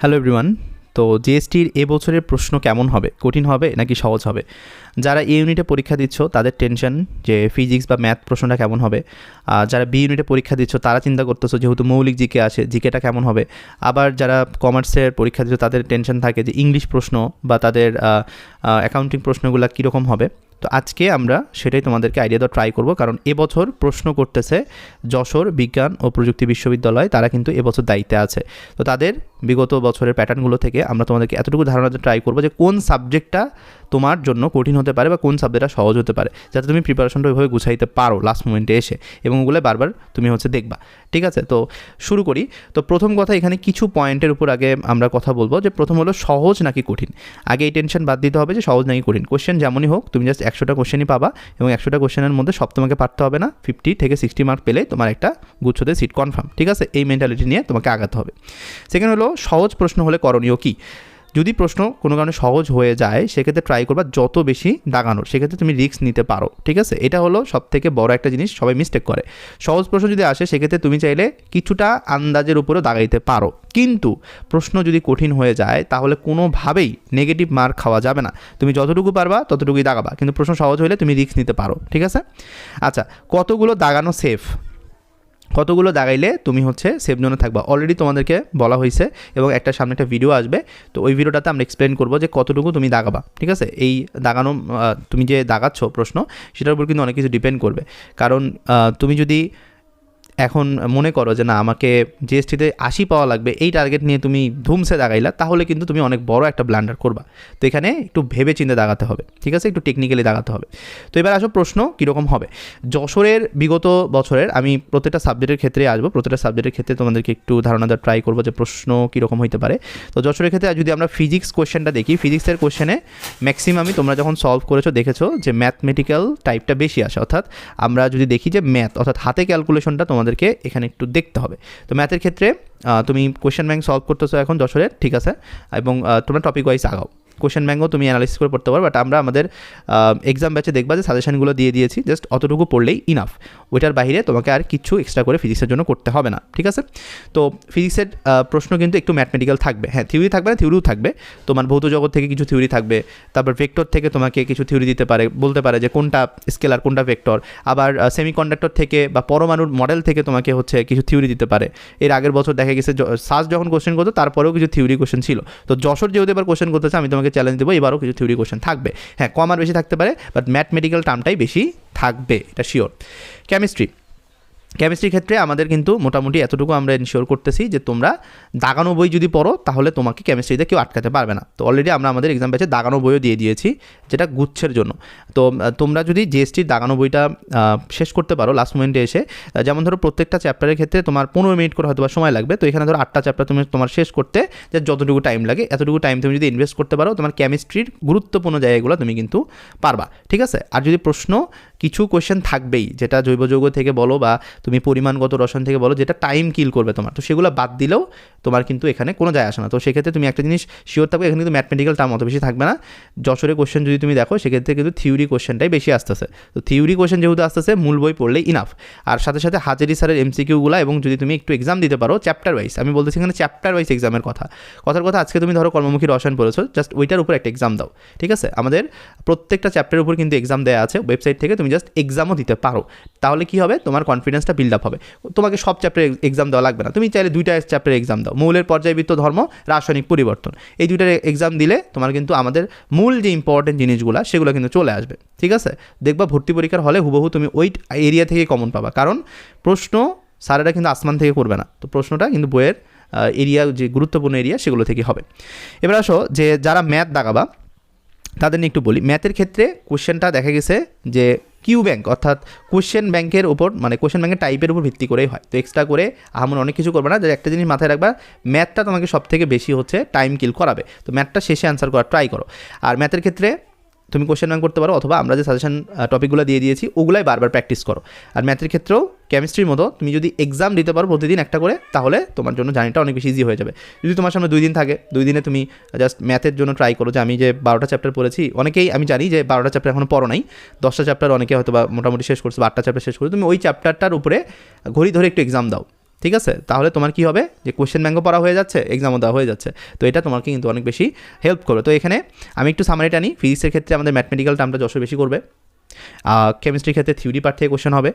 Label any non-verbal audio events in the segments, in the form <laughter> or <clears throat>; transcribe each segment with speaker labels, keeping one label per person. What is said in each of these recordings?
Speaker 1: Hello everyone তো জিএসটির এবছরের প্রশ্ন কেমন হবে? কঠিন হবে নাকি সহজ হবে? যারা এ ইউনিটে পরীক্ষা দিচ্ছ, তাদের টেনশন যে ফিজিক্স বা ম্যাথ প্রশ্নটা কেমন হবে। আর যারা বি ইউনিটে পরীক্ষা দিচ্ছ, তারা চিন্তা করতেছো যেহেতু মৌলিক জিকে আসে জিকেটা কেমন হবে? আবার যারা কমার্সের পরীক্ষা দিচ্ছ, তাদের টেনশন থাকে যে ইংলিশ প্রশ্ন বা তাদের অ্যাকাউন্টিং প্রশ্নগুলো কীরকম হবে? তো আজকে আমরা সেটাই তোমাদেরকে আইডিয়া দেওয়া ট্রাই করব। কারণ এবছর প্রশ্ন করতেছে যশোর বিজ্ঞান ও প্রযুক্তি বিশ্ববিদ্যালয়, তারা কিন্তু এবছর দায়িত্বে আছে। তো তাদের বিগত বছরের প্যাটার্নগুলো থেকে আমরা তোমাদেরকে এতটুকু ধারণা ট্রাই করব যে কোন সাবজেক্টটা তোমার জন্য কঠিন হতে পারে বা কোন সাবজেক্টটা সহজ হতে পারে, যাতে তুমি প্রিপারেশনটা ওইভাবে গুছাইতে পারো লাস্ট মোমেন্টে এসে এবং ওগুলো বারবার তুমি হচ্ছে দেখবা। ঠিক আছে? তো শুরু করি। তো প্রথম কথা, এখানে কিছু পয়েন্টের উপর আগে আমরা কথা বলব যে প্রথম হলো সহজ নাকি কঠিন? আগে এই টেনশন বাদ দিতে হবে যে সহজ নাকি কঠিন। কোয়েশ্চেন যেমনই হোক, তুমি জাস্ট একশোটা কোশ্চেনই পাবা এবং একশোটা কোশ্চেনের মধ্যে সব তোমাকে পারতে হবে না। ফিফটি থেকে সিক্সটি মার্ক পেলে তোমার একটা গুচ্ছতে সিট কনফার্ম ঠিক আছে? এই মেন্টালিটি নিয়ে তোমাকে আগাতে হবে। সেকেন্ড হলো, সহজ প্রশ্ন হলে করণীয় কী? যদি প্রশ্ন কোনো কারণে সহজ হয়ে যায়, সেক্ষেত্রে ট্রাই করবা যত বেশি দাগানোর। সেক্ষেত্রে তুমি রিস্ক নিতে পারো, ঠিক আছে? এটা হলো সব থেকে বড় একটা জিনিস, সবাই মিস্টেক করে। সহজ প্রশ্ন যদি আসে, সেক্ষেত্রে তুমি চাইলে কিছুটা আন্দাজের উপরেও দাগাইতে পারো। কিন্তু প্রশ্ন যদি কঠিন হয়ে যায়, তাহলে কোনোভাবেই নেগেটিভ মার্ক খাওয়া যাবে না। তুমি যতটুকু পারবা, ততটুকুই দাগাবা। কিন্তু প্রশ্ন সহজ হলে তুমি রিস্ক নিতে পারো, ঠিক আছে? আচ্ছা কতগুলো দাগানো সেফ কতগুলো দাগাইলে তুমি হচ্ছে সেফ জোনে থাকবা? অলরেডি তোমাদেরকে বলা হয়েছে এবং একটা সামনে একটা ভিডিও আসবে। তো ওই ভিডিওটাতে আমরা এক্সপ্লেন করব যে কতটুকু তুমি দাগাবা, ঠিক আছে? এই দাগানো তুমি যে দাগাচ্ছ প্রশ্ন, সেটার উপর কিন্তু অনেক কিছু ডিপেন্ড করবে। কারণ তুমি যদি এখন মনে করো যে না, আমাকে জিএসটিতে আশি পাওয়া লাগবে, এই টার্গেট নিয়ে তুমি ধুমসে দাগাইলা, তাহলে কিন্তু তুমি অনেক বড় একটা ব্লান্ডার করবা। তো এখানে একটু ভেবে চিন্তে দাগাতে হবে, ঠিক আছে? একটু টেকনিক্যালি দাগাতে হবে। তো এবার আসো প্রশ্ন, কীরকম হবে? যশোরের বিগত বছরের, আমি প্রত্যেকটা সাবজেক্টের ক্ষেত্রে আসব, প্রত্যেকটা সাবজেক্টের ক্ষেত্রে তোমাদেরকে একটু ধারণা দেওয়ার ট্রাই করব যে প্রশ্ন কীরকম হইতে পারে। তো যশোরের ক্ষেত্রে যদি আমরা ফিজিক্স কোয়েশ্চেনটা দেখি ফিজিক্সের কোয়েশ্চেনে ম্যাক্সিমামই তোমরা যখন সলভ করেছ, দেখেছ যে ম্যাথমেটিক্যাল টাইপটা বেশি আসে। অর্থাৎ আমরা যদি দেখি যে ম্যাথ অর্থাৎ হাতে ক্যালকুলেশনটা তোমাদের তোমাদেরকে এখানে একটু দেখতে হবে। তো ম্যাথের ক্ষেত্রে তুমি কোয়েশ্চেন ব্যাংক সলভ করতেছো এখন যশোরের ঠিক আছে? এবং তোমরা টপিক ওয়াইজ আগাও। কোশ্চেন ব্যাঙ্কও তুমি অ্যানালিসিস করে পড়তে পারো বাট আমরা আমাদের এক্সাম ব্যাচে দেখবা যে সাজেশনগুলো দিয়ে দিয়েছি জাস্ট অতটুকু পড়লেই ইনাফ ওইটার বাইরে তোমাকে আর কিছু এক্সট্রা করে ফিজিক্সের জন্য করতে হবে না, ঠিক আছে? তো ফিজিক্সের প্রশ্ন কিন্তু একটু ম্যাথমেটিক্যাল থাকবে। হ্যাঁ থিওরি থাকবে না থিওরিও থাকবে। তোমার ভৌত জগৎ থেকে কিছু থিওরি থাকবে, তারপর ভেক্টর থেকে তোমাকে কিছু থিওরি দিতে পারে, বলতে পারে যে কোনটা স্কেলার কোনটা ভেক্টর আবার সেমিকন্ডাক্টর থেকে বা পরমাণুর মডেল থেকে তোমাকে হচ্ছে কিছু থিওরি দিতে পারে। এর আগের বছর দেখা গেছে সার্চ যখন কোশ্চেন করতো, তারপরেও কিছু থিওরি কোশ্চেন ছিল। তো যশোর যেহেতু এবার কোশ্চেন করতেছে, আমি তোমাকে চ্যালেঞ্জ দেবো, এবারও কিছু থিওরি কোশ্চেন থাকবে। হ্যাঁ কম আর বেশি থাকতে পারে বাট ম্যাথমেটিক্যাল টার্মটাই বেশি থাকবে, এটা শিওর কেমিস্ট্রি কেমিস্ট্রির ক্ষেত্রে আমাদের কিন্তু মোটামুটি এতটুকু আমরা ইনশিওর করতেছি যে তোমরা দাগানো বই যদি পড়ো, তাহলে তোমাকে কেমিস্ট্রিতে কেউ আটকাতে পারবে না। তো অলরেডি আমরা আমাদের এক্সাম ব্যাচে দাগানো বইও দিয়ে দিয়েছি, যেটা গুচ্ছের জন্য। তো তোমরা যদি জিএসটির দাগানো বইটা শেষ করতে পারো লাস্ট মোমেন্টে এসে যেমন ধরো প্রত্যেকটা চ্যাপ্টারের ক্ষেত্রে তোমার পনেরো মিনিট করে হয়তো সময় লাগবে। তো এখানে ধরো আটটা চ্যাপ্টার তুমি তোমার শেষ করতে, যে যতটুকু টাইম লাগে, এতটুকু টাইম তুমি যদি ইনভেস্ট করতে পারো, তোমার কেমিস্ট্রির গুরুত্বপূর্ণ জায়গাগুলো তুমি কিন্তু পারবা। ঠিক আছে? আর যদি প্রশ্ন, কিছু কোয়েশ্চেন থাকবেই, যেটা জৈব যৌগ থেকে বলো বা তুমি পরিমাণগত রসন থেকে বলো যেটা টাইম কিল করবে তোমার। তো সেগুলো বাদ দিলেও তোমার কিন্তু এখানে কোনো যায় আসে না। তো সেক্ষেত্রে তুমি একটা জিনিস শিওর থাকবে এখানে কিন্তু ম্যাথমেটিক্যাল টার্ম অত বেশি থাকবে না। যশোরের কোশ্চেন যদি তুমি দেখো, সেক্ষেত্রে কিন্তু থিওরি কোশ্চেনটাই বেশি আসতেছে। তো থিওরি কোশ্চেন যেহেতু আসতেছে, মূল বই পড়লেই ইনাফ আর সাথে সাথে হাজারি স্যারের এমসিকিউগুলো এবং যদি তুমি একটু এক্সাম দিতে পারো চ্যাপ্টার ওয়াইজ আমি বলতেছি এখানে চ্যাপ্টার ওয়াইজ এক্সামের কথা। কথার কথা, আজকে তুমি ধরো কর্মমুখী রসায়ন পড়েছো জাস্ট ওইটার উপর একটা এক্সাম দাও, ঠিক আছে? আমাদের প্রত্যেকটা চ্যাপ্টারের উপর কিন্তু এক্সাম দেওয়া আছে ওয়েবসাইট থেকে তুমি জাস্ট এক্সামও দিতে পারো। তাহলে কি হবে? তোমার কনফিডেন্সটা বিল্ড আপ হবে। তোমাকে সব চ্যাপ্টারে এক্সাম দেওয়া লাগবে না। তুমি চাইলে দুইটা চ্যাপ্টারে এক্সাম দাও। মূলের পর্যায়বৃত্ত ধর্ম, রাসায়নিক পরিবর্তন। এই দুইটার এক্সাম দিলে তোমার কিন্তু আমাদের মূল যে ইম্পর্টেন্ট জিনিসগুলো, সেগুলো কিন্তু চলে আসবে। ঠিক আছে? দেখবা ভর্তি পরীক্ষার হলে হুবহু তুমি ওই এরিয়া থেকে কমন পাবা। কারণ প্রশ্ন স্যারেরা কিন্তু আসমান থেকে করবে না। তো প্রশ্নটা কিন্তু বইয়ের এরিয়া যে গুরুত্বপূর্ণ এরিয়া সেগুলো থেকে হবে। এবার আসো যে যারা ম্যাথ দাগাবা তাদের নিয়ে একটু বলি। ম্যাথের ক্ষেত্রে কোশ্চেনটা দেখা গেছে যে কিউ ব্যাঙ্ক অর্থাৎ কোশ্চেন ব্যাংকের উপর মানে কোশ্চেন ব্যাংকের টাইপের উপর ভিত্তি করেই হয়। তো এক্সট্রা করে আমার অনেক কিছু করবে না, যে একটা জিনিস মাথায় রাখবা ম্যাথটা তোমাকে সব থেকে বেশি হচ্ছে টাইম কিল করাবে। তো ম্যাথটা শেষে অ্যান্সার করার ট্রাই করো। আর ম্যাথের ক্ষেত্রে তুমি কোশ্চেন ব্যাংক করতে পারো অথবা আমরা যে সাজেশন টপিকগুলো দিয়ে দিয়েছি, ওগুলাই বারবার প্র্যাকটিস করো। আর ম্যাথের ক্ষেত্রেও কেমিস্ট্রির মতো তুমি যদি এক্সাম দিতে পারো প্রতিদিন একটা করে, তাহলে তোমার জন্য জার্নিটা অনেক বেশি ইজি হয়ে যাবে। যদি তোমার সামনে দুই দিন থাকে, দুই দিনে তুমি জাস্ট ম্যাথের জন্য ট্রাই করো। যে আমি যে বারোটা চ্যাপ্টার পড়েছি, অনেকেই আমি জানি যে বারোটা চ্যাপ্টার এখনও পড়ো নাই, দশটা চ্যাপ্টার অনেকে হয়তো বা মোটামুটি শেষ করছে বা আটটা চ্যাপ্টার শেষ করছে। তুমি ওই চ্যাপ্টারটার উপরে ঘড়ি ধরে একটু এক্সাম দাও। ঠিক আছে? তাহলে তোমার কি হবে? যে কোয়েশ্চেন ব্যাঙ্কও পড়া হয়ে যাচ্ছে এক্সামও দেওয়া হয়ে যাচ্ছে। তো এটা তোমাকে কিন্তু অনেক বেশি হেল্প করবে। তো এখানে আমি একটু সামারি টানি ফিজিক্সের ক্ষেত্রে আমাদের ম্যাথমেটিক্যাল টার্মটা যশোর বেশি করবে। কেমিস্ট্রির ক্ষেত্রে থিওরি পার্ট থেকে কোয়েশ্চেন হবে।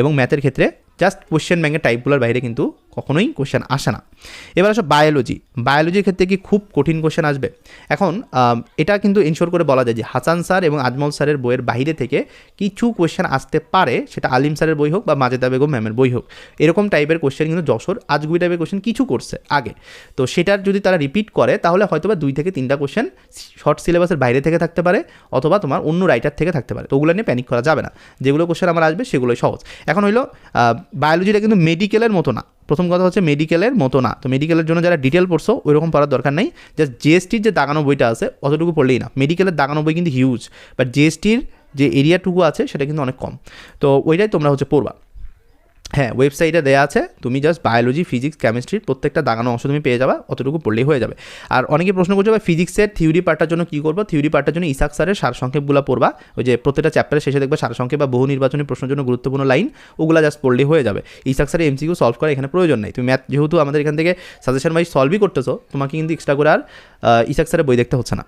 Speaker 1: এবং ম্যাথের ক্ষেত্রে জাস্ট কোয়েশ্চেন ব্যাঙ্কের টাইপগুলোর বাইরে কিন্তু কখনোই কোশ্চেন আসে না। এবার আসো বায়োলজি বায়োলজির ক্ষেত্রে কি খুব কঠিন কোশ্চেন আসবে? এখন এটা কিন্তু ইনশোর করে বলা যায় যে হাসান স্যার এবং আজমল স্যারের বইয়ের বাইরে থেকে কিছু কোশ্চেন আসতে পারে, সেটা আলিম স্যারের বই হোক বা মাজেদা বেগম ম্যামের বই হোক। এরকম টাইপের কোশ্চেন কিন্তু যশোর আজগুবি টাইপের কোশ্চেন কিছু করছে আগে। তো সেটার যদি তারা রিপিট করে, তাহলে হয়তো বা দুই থেকে তিনটা কোশ্চেন শর্ট সিলেবাসের বাইরে থেকে থাকতে পারে, অথবা তোমার অন্য রাইটার থেকে থাকতে পারে। তো ওগুলো নিয়ে প্যানিক করা যাবে না। যেগুলো কোশ্চেন আমার আসবে, সেগুলোই সহজ। এখন হইল বায়োলজিটা কিন্তু মেডিকেলের মতো না। প্রথম কথা হচ্ছে মেডিকেলের মতো না। তো মেডিকেলের জন্য যারা ডিটেল পড়ছো ওই রকম পড়ার দরকার নেই। জাস্ট জিএসটির যে দাগানো বইটা আছে, অতটুকু পড়লেই না। মেডিকেলের দাগানো বই কিন্তু হিউজ বাট জিএসটির যে এরিয়াটুকু আছে, সেটা কিন্তু অনেক কম। তো ওইটাই তোমরা হচ্ছে পড়বা। হ্যাঁ ওয়েবসাইটে দেওয়া আছে, তুমি জাস্ট বায়োলজি ফিজিক্স কেমিস্ট্রির প্রত্যেকটা দাগানো অংশ তুমি পেয়ে যাবা, অতটুকু পড়লেই হয়ে যাবে। আর অনেকে প্রশ্ন করছে, ভাই ফিজিক্সের থিওরি পার্টটার জন্য কী করব? থিওরি পার্টটার জন্য ইসাক স্যারের সারসংক্ষেপগুলো পড়বা। ওই যে প্রত্যেকটা চ্যাপ্টারের শেষে দেখবে সারসংক্ষেপ বা বহু নির্বাচনী প্রশ্নের জন্য গুরুত্বপূর্ণ লাইন ওগুলো জাস্ট পড়লেই হয়ে যাবে। ইসাক স্যারের এমসিকিউ সলভ করা এখানে প্রয়োজন নেই। তুমি ম্যাথ যেহেতু আমাদের এখান থেকে সাজেশন ওয়াইজ সলভই করতেছো, তোমাকে কিন্তু এক্সট্রা করে আর ইসাক স্যারের বই দেখতে হচ্ছে না।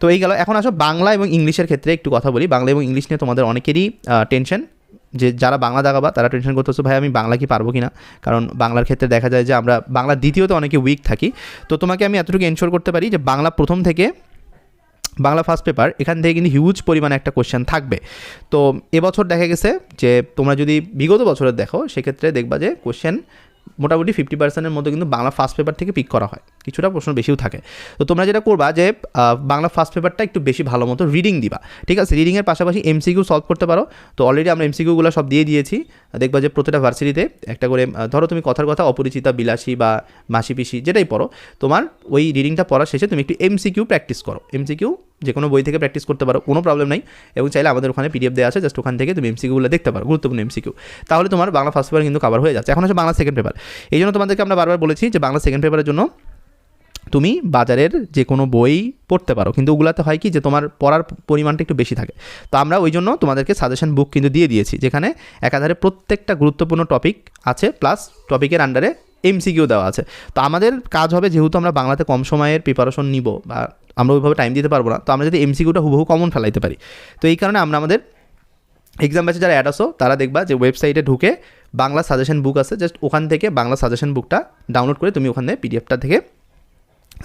Speaker 1: তো এই গেল, এখন আসো বাংলা এবং ইংলিশের ক্ষেত্রে একটু কথা বলি। বাংলা এবং ইংলিশ নিয়ে তোমাদের অনেকেরই টেনশন যে যারা বাংলা দাগাবা তারা টেনশন করতে করতেছো, ভাই, আমি বাংলা কি পারব কি না কারণ বাংলার ক্ষেত্রে দেখা যায় যে আমরা, বাংলা দ্বিতীয়তে অনেকে উইক থাকি। তো তোমাকে আমি এতটুকু এনশোর করতে পারি যে বাংলা প্রথম থেকে বাংলা ফার্স্ট পেপার এখান থেকে কিন্তু হিউজ পরিমাণে একটা কোয়েশ্চেন থাকবে। তো এবছর দেখা গেছে যে তোমরা যদি বিগত বছরের দেখো, সেক্ষেত্রে দেখবা যে কোশ্চেন মোটামুটি ফিফটি পার্সেন্টের মধ্যে কিন্তু বাংলা ফার্স্ট পেপার থেকে পিক করা হয়। কিছুটা প্রশ্ন বেশিও থাকে। তো তোমরা যেটা করবা যে বাংলা ফার্স্ট পেপারটা একটু বেশি ভালো মতো রিডিং দিবা। ঠিক আছে? রিডিংয়ের পাশাপাশি এমসিকিউ সলভ করতে পারো। তো অলরেডি আমরা এমসিকিউগুলো সব দিয়ে দিয়েছি। দেখবা যে প্রতিটা ভার্সিটিতে একটা করে ধরো তুমি কথার কথা অপরিচিতা, বিলাসী বা মাসি পিসি যেটাই পড়ো, তোমার ওই রিডিংটা পড়ার শেষে তুমি একটু এমসিকিউ প্র্যাকটিস করো। এমসিকিউ যে কোনো বই থেকে প্র্যাকটিস করতে পারো, কোনো প্রবলেম নাই। এবং চাইলে আমাদের ওখানে পিডিএফ দেওয়া আছে জাস্ট ওখান থেকে তুমি এমসিকিউগুলো দেখতে পারো, গুরুত্বপূর্ণ এমসিকিউ তাহলে তোমার বাংলা ফার্স্ট পেপার কিন্তু কভার হয়ে যাচ্ছে। এখন হচ্ছে বাংলা সেকেন্ড পেপার এই জন্য তোমাদেরকে আমরা বারবার বলেছি যে বাংলা সেকেন্ড পেপারের জন্য তুমি বাজারের যে কোনো বই পড়তে পারো। কিন্তু ওগুলাতে হয় কি যে তোমার পড়ার পরিমাণটা একটু বেশি থাকে। তো আমরা ওই জন্য তোমাদেরকে সাজেশন বুক কিন্তু দিয়ে দিয়েছি, যেখানে একাধারে প্রত্যেকটা গুরুত্বপূর্ণ টপিক আছে প্লাস টপিকের আন্ডারে এমসিকিউ দেওয়া আছে। তো আমাদের কাজ হবে যেহেতু আমরা বাংলাতে কম সময়ের প্রিপারেশন নিব বা আমরা ওইভাবে টাইম দিতে পারব না, তো আমরা যদি এমসিকিউটা হুবহু কমন ফেলাইতে পারি। তো এই কারণে আমরা আমাদের এক্সাম ব্যাচে যারা অ্যাড আসো, তারা দেখবা যে ওয়েবসাইটে ঢুকে বাংলা সাজেশন বুক আছে। জাস্ট ওখান থেকে বাংলা সাজেশন বুকটা ডাউনলোড করে তুমি ওখানে পিডিএফটা থেকে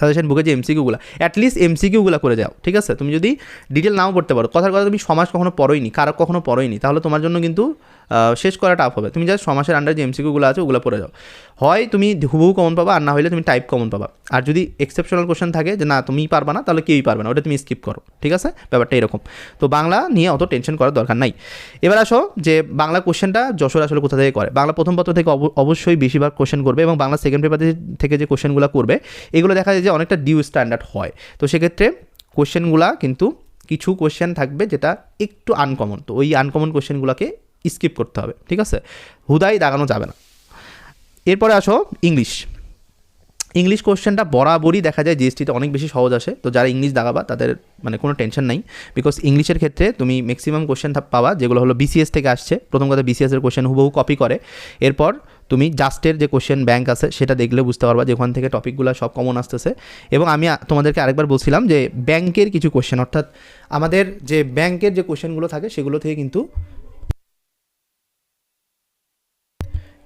Speaker 1: সাজেশন বুকে যে এমসিকিউগুলো অ্যাটলিস্ট এমসিকিউগুলো করে যাও, ঠিক আছে? তুমি যদি ডিটেল নাও পড়তে পারো, কথার কথা তুমি সমাজ কখনো পড়োইনি, কারও কখনো পড়োইনি, তাহলে তোমার জন্য কিন্তু শেষ করা টাফ হবে। তুমি জাস্ট সমাজের আন্ডার যে এমসিকিউগুলো আছে, ওগুলো পড়ে যাও। হয় তুমি হুবহু কমন পাবা, আর না হলে তুমি টাইপ কমন পাবা। আর যদি এক্সেপশনাল কোশ্চেন থাকে যে না, তুমি পারবা না, তাহলে কেউই পারবে না, ওটা তুমি স্কিপ করো, ঠিক আছে? ব্যাপারটা এরকম। তো বাংলা নিয়ে অত টেনশন করার দরকার নাই। এবার আসো যে বাংলা কোশ্চেনটা যশোর আসলে কোথা থেকে করে? বাংলা প্রথম পত্র থেকে অব- অবশ্যই বেশিরভাগ কোশ্চেন করবে এবং বাংলা সেকেন্ড পেপার থেকে যে কোশ্চেনগুলো করবে, এগুলো দেখা যায় যে অনেকটা ডিউ স্ট্যান্ডার্ড হয়। তো সেক্ষেত্রে কোশ্চেনগুলা কিন্তু কিছু কোশ্চেন থাকবে যেটা একটু আনকমন তো ওই আনকমন কোশ্চেনগুলোকে স্কিপ করতে হবে, ঠিক আছে? হুদাই দাগানো যাবে না। এরপরে আসো ইংলিশ। ইংলিশ কোশ্চেনটা বরাবরই দেখা যায় জিএসটিতে অনেক বেশি সহজ আসে। তো যারা ইংলিশ দাগাবা, তাদের মানে কোনো টেনশন নাই। বিকজ ইংলিশের ক্ষেত্রে তুমি ম্যাক্সিমাম কোশ্চেন পাবা, যেগুলো হলো বিসিএস থেকে আসছে। প্রথম কথা বিসিএস এর কোশ্চেন হুবহু কপি করে। এরপর তুমি জাস্টের যে কোশ্চেন ব্যাংক আছে, সেটা দেখলে বুঝতে পারবা যে ওখান থেকে টপিকগুলো সব কমন আসতেছে। এবং আমি তোমাদেরকে আরেকবার বলছিলাম যে ব্যাংকের কিছু কোশ্চেন অর্থাৎ আমাদের যে ব্যাংকের যে কোশ্চেনগুলো থাকে, সেগুলো থেকে কিন্তু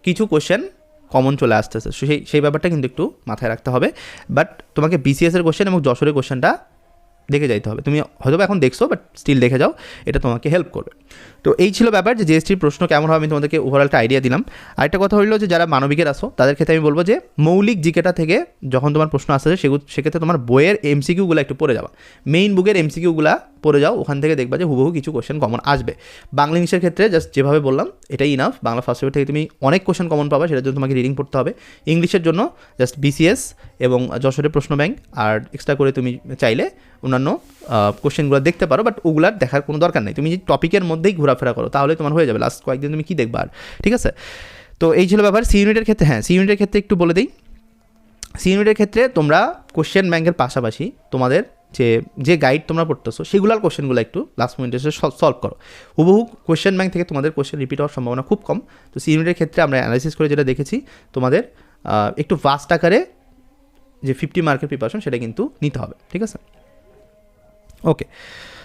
Speaker 1: কিছু কোশ্চেন কমন চলে আসতেছে। সেই সেই ব্যাপারটা কিন্তু একটু মাথায় রাখতে হবে। বাট তোমাকে বিসিএসের কোয়েশ্চেন এবং যশোরের কোশ্চেনটা দেখে যাইতে হবে। তুমি হয়তো এখন দেখছ বাট স্টিল দেখে যাও, এটা তোমাকে হেল্প করবে। তো এই ছিল ব্যাপার যে জিএসটির প্রশ্ন কেমন হবে আমি তোমাদেরকে ওভারঅল একটা আইডিয়া দিলাম। আরেকটা কথা হলো যে যারা মানবিকের আসো তাদের ক্ষেত্রে আমি বলব যে মৌলিক জিকেটা থেকে যখন তোমার প্রশ্ন আসছে সেগুলো সেক্ষেত্রে তোমার বইয়ের এমসিকিউগুলো একটু পড়ে যাওয়া মেইন বুকের এমসিকিউগুলো পড়ে যাও, ওখান থেকে দেখবা যে হুবহু কিছু কোশ্চেন কমন আসবে। বাংলা ইংলিশের ক্ষেত্রে জাস্ট যেভাবে বললাম, এটাই ইনাফ বাংলা ফার্স্ট পেপার থেকে তুমি অনেক কোশ্চেন কমন পাবা, সেটার জন্য তোমাকে রিডিং পড়তে হবে। ইংলিশের জন্য জাস্ট বিসিএস এবং যশোরের প্রশ্ন ব্যাংক আর এক্সট্রা করে তুমি চাইলে অন্যান্য কোশ্চেনগুলো দেখতে পারো বাট ওগুলার দেখার কোনো দরকার নেই। তুমি যে টপিকের মধ্যেই ঘোরাফেরা করো, তাহলে তোমার হয়ে যাবে। লাস্ট কয়েকদিন তুমি কী দেখবা আর, ঠিক আছে? তো এই ছিল ব্যাপার। সি ইউনিটের ক্ষেত্রে হ্যাঁ সি ইউনিটের ক্ষেত্রে একটু বলে দিই। সি ইউনিটের ক্ষেত্রে তোমরা কোশ্চেন ব্যাংকের পাশাপাশি তোমাদের যে যে গাইড তোমরা পড়তেছো, সেগুলোর কোশ্চেনগুলো একটু লাস্ট মোমেন্টে এসে সলভ করো। হুবহু কোশ্চেন ব্যাংক থেকে তোমাদের কোশ্চেন রিপিট হওয়ার সম্ভাবনা খুব কম। তো সি ইউনিটের ক্ষেত্রে আমরা অ্যানালাইসিস করে যেটা দেখেছি, তোমাদের একটু ফাস্ট আকারে যে ফিফটি মার্কের প্রিপারেশন সেটা কিন্তু নিতে হবে, ঠিক আছে? ওকে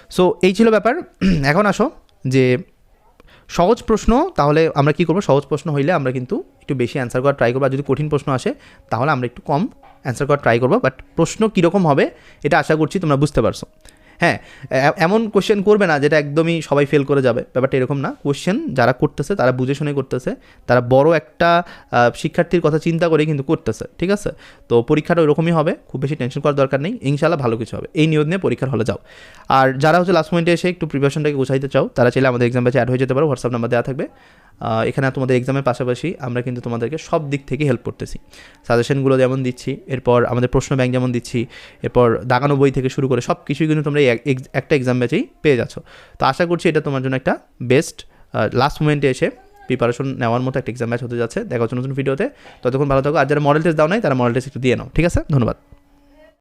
Speaker 1: সো এই ছিল ব্যাপার। <clears throat> এখন আসো যে সহজ প্রশ্ন, তাহলে আমরা কি করব? সহজ প্রশ্ন হইলে আমরা কিন্তু একটু বেশি অ্যান্সার করার ট্রাই করব। আর যদি কঠিন প্রশ্ন আসে, তাহলে আমরা একটু কম অ্যান্সার করার ট্রাই করব। বাট প্রশ্ন কীরকম হবে, এটা আশা করছি তোমরা বুঝতে পারছ। হ্যাঁ এমন কোশ্চেন করবে না যেটা একদমই সবাই ফেল করে যাবে। ব্যাপারটা এরকম না। কোশ্চেন যারা করতেছে, তারা বুঝে শুনে করতেছে। তারা বড় একটা শিক্ষার্থীর কথা চিন্তা করে কিন্তু করতেছে, ঠিক আছে? তো পরীক্ষাটা ওরকমই হবে, খুব বেশি টেনশন করার দরকার নেই। ইনশাল্লাহ ভালো কিছু হবে। এই নিয়ত নিয়ে পরীক্ষার হলে যাও। আর যারা হচ্ছে লাস্ট মোমেন্টে এসে একটু প্রিপারেশনটাকে গোছাইতে চাও, তারা চাইলে আমাদের এক্সাম ব্যাচে অ্যাড হয়ে যেতে পারো হোয়াটসঅ্যাপ নাম্বার দেওয়া থাকবে। এখানে তোমাদের এক্সামের পাশাপাশি আমরা কিন্তু তোমাদেরকে সব দিক থেকে হেল্প করতেছি। সাজেশনগুলো যেমন দিচ্ছি, এরপর আমাদের প্রশ্ন ব্যাংক যেমন দিচ্ছি, এরপর দাগানো বই থেকে শুরু করে সব কিছুই কিন্তু তোমরা এক- এক- একটা এক্সাম ব্যাচেই পেয়ে যাচ্ছ। তো আশা করছি এটা তোমার জন্য একটা বেস্ট লাস্ট মোমেন্টে এসে প্রিপারেশন নেওয়ার মতো একটা এক্সাম ব্যাচ হতে যাচ্ছে। দেখা হচ্ছে নতুন ভিডিওতে ততক্ষণ ভালো থাকো। আর যারা মডেল টেস্ট দাও নাই, তারা মডেল টেস্ট একটু দিয়ে নাও। ঠিক আছে? ধন্যবাদ।